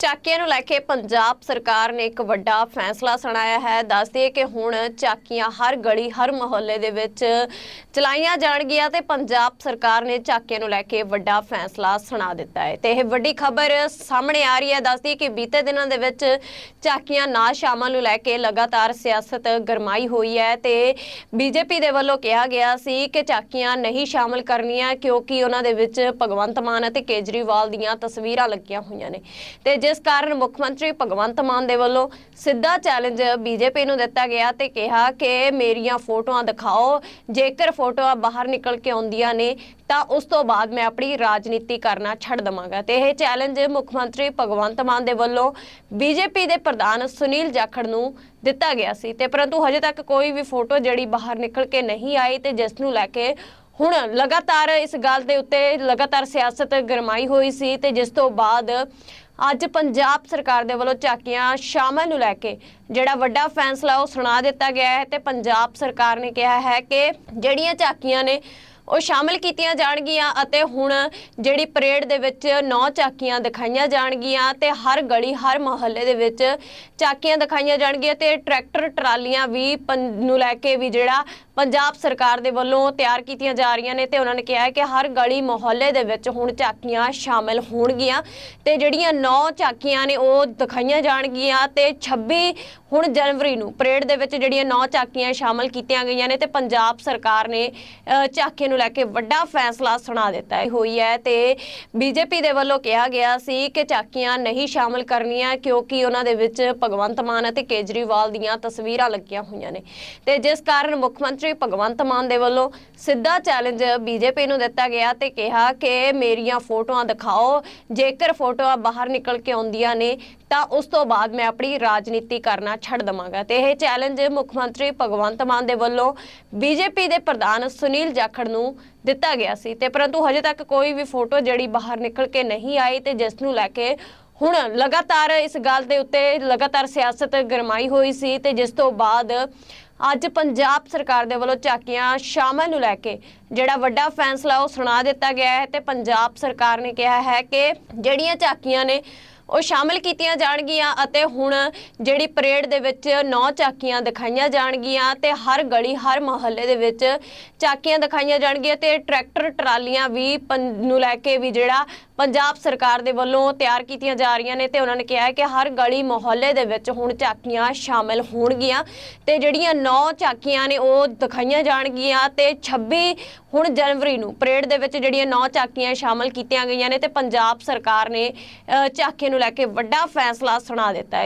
ਚਾਕੀਆਂ ਨੂੰ ਲੈ ਕੇ ਪੰਜਾਬ ਸਰਕਾਰ ਨੇ ਇੱਕ ਵੱਡਾ ਫੈਸਲਾ ਸੁਣਾਇਆ ਹੈ। ਦੱਸਦੇ ਕਿ ਹੁਣ ਚਾਕੀਆਂ ਹਰ ਗਲੀ, ਹਰ ਮੁਹੱਲੇ ਦੇ ਵਿੱਚ ਚਲਾਈਆਂ ਜਾਣਗੀਆਂ ਤੇ ਪੰਜਾਬ ਸਰਕਾਰ ਨੇ ਚਾਕੀਆਂ ਨੂੰ ਲੈ ਕੇ ਵੱਡਾ ਫੈਸਲਾ ਸੁਣਾ ਦਿੱਤਾ ਹੈ। ਤੇ ਇਹ ਵੱਡੀ ਖਬਰ ਸਾਹਮਣੇ ਆ ਰਹੀ ਹੈ। ਦੱਸਦੀ ਕਿ ਬੀਤੇ ਦਿਨਾਂ ਦੇ ਵਿੱਚ ਚਾਕੀਆਂ ਨਾ ਸ਼ਾਮਲ ਨੂੰ ਲੈ ਕੇ ਲਗਾਤਾਰ ਸਿਆਸਤ ਗਰਮਾਈ ਹੋਈ ਹੈ ਤੇ ਬੀਜੇਪੀ ਦੇ ਵੱਲੋਂ ਕਿਹਾ ਗਿਆ ਸੀ ਕਿ ਚਾਕੀਆਂ ਨਹੀਂ ਸ਼ਾਮਲ ਕਰਨੀਆਂ ਕਿਉਂਕਿ ਉਹਨਾਂ ਦੇ ਵਿੱਚ ਭਗਵੰਤ ਮਾਨ ਅਤੇ ਕੇਜਰੀਵਾਲ ਦੀਆਂ ਤਸਵੀਰਾਂ ਲੱਗੀਆਂ ਹੋਈਆਂ ਨੇ। ਤੇ ਜਿਸ ਕਾਰਨ ਮੁੱਖ ਮੰਤਰੀ ਭਗਵੰਤ ਮਾਨ ਦੇ ਵੱਲੋਂ ਸਿੱਧਾ ਚੈਲੰਜ ਬੀਜੇਪੀ ਨੂੰ ਦਿੱਤਾ ਗਿਆ ਤੇ ਕਿਹਾ ਕਿ ਮੇਰੀਆਂ ਫੋਟੋਆਂ ਦਿਖਾਓ, ਜੇਕਰ ਫੋਟੋਆਂ ਬਾਹਰ ਨਿਕਲ ਕੇ ਆਉਂਦੀਆਂ ਨੇ, ਤਾਂ ਉਸ ਤੋਂ ਬਾਅਦ ਮੈਂ ਆਪਣੀ ਰਾਜਨੀਤੀ ਕਰਨਾ ਛੱਡ ਦਵਾਂਗਾ। ਤੇ ਇਹ ਚੈਲੰਜ ਮੁੱਖ ਮੰਤਰੀ ਭਗਵੰਤ ਮਾਨ ਦੇ ਵੱਲੋਂ ਬੀਜੇਪੀ ਦੇ ਪ੍ਰਧਾਨ ਸੁਨੀਲ ਜਾਖੜ ਨੂੰ ਦਿੱਤਾ ਗਿਆ ਸੀ। ਤੇ ਪਰੰਤੂ ਹਜੇ ਤੱਕ ਕੋਈ ਵੀ ਫੋਟੋ ਜਿਹੜੀ ਬਾਹਰ ਨਿਕਲ ਕੇ ਨਹੀਂ ਆਈ ਤੇ ਜਿਸ ਨੂੰ ਲੈ ਕੇ ਹੁਣ ਲਗਾਤਾਰ ਇਸ ਗੱਲ ਦੇ ਉੱਤੇ ਲਗਾਤਾਰ ਸਿਆਸਤ ਗਰਮਾਈ ਹੋਈ ਸੀ ਤੇ ਜਿਸ ਤੋਂ ਬਾਅਦ ਅੱਜ ਪੰਜਾਬ ਸਰਕਾਰ ਦੇ ਵੱਲੋਂ ਝਾਕੀਆਂ ਸ਼ਾਮਲ ਨੂੰ ਲੈ ਕੇ ਜਿਹੜਾ ਵੱਡਾ ਫੈਸਲਾ ਉਹ ਸੁਣਾ ਦਿੱਤਾ ਗਿਆ ਹੈ ਤੇ ਪੰਜਾਬ ਸਰਕਾਰ ਨੇ ਕਿਹਾ ਹੈ ਕਿ ਜਿਹੜੀਆਂ ਝਾਕੀਆਂ ਨੇ ਉਹ ਸ਼ਾਮਲ ਕੀਤੀਆਂ ਜਾਣਗੀਆਂ ਅਤੇ ਹੁਣ ਜਿਹੜੀ ਪਰੇਡ ਦੇ ਵਿੱਚ ਨੌ ਝਾਕੀਆਂ ਦਿਖਾਈਆਂ ਜਾਣਗੀਆਂ ਤੇ ਹਰ ਗਲੀ, ਹਰ ਮੁਹੱਲੇ ਦੇ ਵਿੱਚ ਝਾਕੀਆਂ ਦਿਖਾਈਆਂ ਜਾਣਗੀਆਂ ਤੇ ਟਰੈਕਟਰ, ਟਰਾਲੀਆਂ ਵੀ ਪੰ- ਨੂੰ ਲੈ ਕੇ ਵੀ ਜਿਹੜਾ ਪੰਜਾਬ ਸਰਕਾਰ ਦੇ ਵੱਲੋਂ ਤਿਆਰ ਕੀਤੀਆਂ ਜਾ ਰਹੀਆਂ ਨੇ ਤੇ ਉਹਨਾਂ ਨੇ ਕਿਹਾ ਹੈ ਕਿ ਹਰ ਗਲੀ ਮੁਹੱਲੇ ਦੇ ਵਿੱਚ ਹੁਣ ਝਾਕੀਆਂ ਸ਼ਾਮਲ ਹੋਣਗੀਆਂ ਤੇ ਜਿਹੜੀਆਂ ਨੌ ਝਾਕੀਆਂ ਨੇ ਉਹ ਦਿਖਾਈਆਂ ਜਾਣਗੀਆਂ ਤੇ 26 ਹੁਣ ਜਨਵਰੀ ਨੂੰ ਪਰੇਡ ਦੇ ਵਿੱਚ ਜਿਹੜੀਆਂ ਨੌ ਝਾਕੀਆਂ ਸ਼ਾਮਲ ਕੀਤੀਆਂ ਗਈਆਂ ਨੇ ਤੇ ਪੰਜਾਬ ਸਰਕਾਰ ਨੇ ਅ, ਝਾਕੀਆਂ ਨੂੰ ਲੈ ਕੇ ਵੱਡਾ ਫੈਸਲਾ ਸੁਣਾ ਦਿੱਤਾ ਹੈ। ਹੋਈ ਹੈ ਤੇ ਬੀਜੇਪੀ ਦੇ ਵੱਲੋਂ ਕਿਹਾ ਗਿਆ ਸੀ ਕਿ ਝਾਕੀਆਂ ਨਹੀਂ ਸ਼ਾਮਲ ਕਰਨੀਆਂ ਕਿਉਂਕਿ ਉਹਨਾਂ ਦੇ ਵਿੱਚ ਭਗਵੰਤ ਮਾਨ ਅਤੇ ਕੇਜਰੀਵਾਲ ਦੀਆਂ ਤਸਵੀਰਾਂ ਲੱਗੀਆਂ ਹੋਈਆਂ ਨੇ ਤੇ ਜਿਸ ਕਾਰਨ ਮੁੱਖ ਮੰਤਰੀ ਭਗਵੰਤ ਮਾਨ ਦੇ ਵੱਲੋਂ ਸਿੱਧਾ ਚੈਲੰਜ ਬੀਜੇਪੀ ਨੂੰ ਦਿੱਤਾ ਗਿਆ ਤੇ ਕਿਹਾ ਕਿ ਮੇਰੀਆਂ ਫੋਟੋਆਂ ਦਿਖਾਓ, ਜੇਕਰ ਫੋਟੋਆਂ ਬਾਹਰ ਨਿਕਲ ਕੇ ਆਉਂਦੀਆਂ ਨੇ, ਤਾਂ ਉਸ ਤੋਂ ਬਾਅਦ ਮੈਂ ਆਪਣੀ ਰਾਜਨੀਤੀ ਕਰਨਾ ਛੱਡ ਦਵਾਂਗਾ। ਤੇ ਇਹ ਚੈਲੰਜ ਮੁੱਖ ਮੰਤਰੀ ਭਗਵੰਤ ਮਾਨ ਦੇ ਵੱਲੋਂ ਬੀਜੇਪੀ ਦੇ ਪ੍ਰਧਾਨ ਸੁਨੀਲ ਜਾਖੜ ਨੂੰ ਦਿੱਤਾ ਗਿਆ ਸੀ। ਤੇ ਪਰੰਤੂ ਹਜੇ ਤੱਕ ਕੋਈ ਵੀ ਫੋਟੋ ਜਿਹੜੀ ਬਾਹਰ ਨਿਕਲ ਕੇ ਨਹੀਂ ਆਈ ਤੇ ਜਿਸ ਨੂੰ ਲੈ ਕੇ ਹੁਣ ਲਗਾਤਾਰ ਇਸ ਗੱਲ ਦੇ ਉੱਤੇ ਲਗਾਤਾਰ ਸਿਆਸਤ ਗਰਮਾਈ ਹੋਈ ਸੀ ਤੇ ਜਿਸ ਤੋਂ ਬਾਅਦ ਅੱਜ ਪੰਜਾਬ ਸਰਕਾਰ ਦੇ ਵੱਲੋਂ ਝਾਕੀਆਂ ਸ਼ਾਮਲ ਨੂੰ ਲੈ ਕੇ ਜਿਹੜਾ ਵੱਡਾ ਫੈਸਲਾ ਉਹ ਸੁਣਾ ਦਿੱਤਾ ਗਿਆ ਹੈ ਤੇ ਪੰਜਾਬ ਸਰਕਾਰ ਨੇ ਕਿਹਾ ਹੈ ਕਿ ਜਿਹੜੀਆਂ ਝਾਕੀਆਂ ਨੇ ਉਹ ਸ਼ਾਮਲ ਕੀਤੀਆਂ ਜਾਣਗੀਆਂ ਅਤੇ ਹੁਣ ਜਿਹੜੀ ਪਰੇਡ ਦੇ ਵਿੱਚ ਨੌ ਝਾਕੀਆਂ ਦਿਖਾਈਆਂ ਜਾਣਗੀਆਂ ਤੇ ਹਰ ਗਲੀ, ਹਰ ਮੁਹੱਲੇ ਦੇ ਵਿੱਚ ਝਾਕੀਆਂ ਦਿਖਾਈਆਂ ਜਾਣਗੀਆਂ ਤੇ ਟਰੈਕਟਰ, ਟਰਾਲੀਆਂ ਵੀ ਪੰ- ਨੂੰ ਲੈ ਕੇ ਵੀ ਜਿਹੜਾ ਪੰਜਾਬ ਸਰਕਾਰ ਦੇ ਵੱਲੋਂ ਤਿਆਰ ਕੀਤੀਆਂ ਜਾ ਰਹੀਆਂ ਨੇ ਤੇ ਉਹਨਾਂ ਨੇ ਕਿਹਾ ਕਿ ਹਰ ਗਲੀ ਮੁਹੱਲੇ ਦੇ ਵਿੱਚ ਹੁਣ ਝਾਕੀਆਂ ਸ਼ਾਮਿਲ ਹੋਣਗੀਆਂ ਤੇ ਜਿਹੜੀਆਂ ਨੌ ਝਾਕੀਆਂ ਨੇ ਉਹ ਦਿਖਾਈਆਂ ਜਾਣਗੀਆਂ ਤੇ 26 ਹੁਣ ਜਨਵਰੀ ਨੂੰ ਪਰੇਡ ਦੇ ਵਿੱਚ ਜਿਹੜੀਆਂ ਨੌ ਝਾਕੀਆਂ ਸ਼ਾਮਲ ਕੀਤੀਆਂ ਗਈਆਂ ਨੇ ਤੇ ਪੰਜਾਬ ਸਰਕਾਰ ਨੇ ਅ, ਝਾਕੀਆਂ ਨੂੰ ਲੈ ਕੇ ਵੱਡਾ ਫੈਸਲਾ ਸੁਣਾ ਦਿੱਤਾ ਹੈ।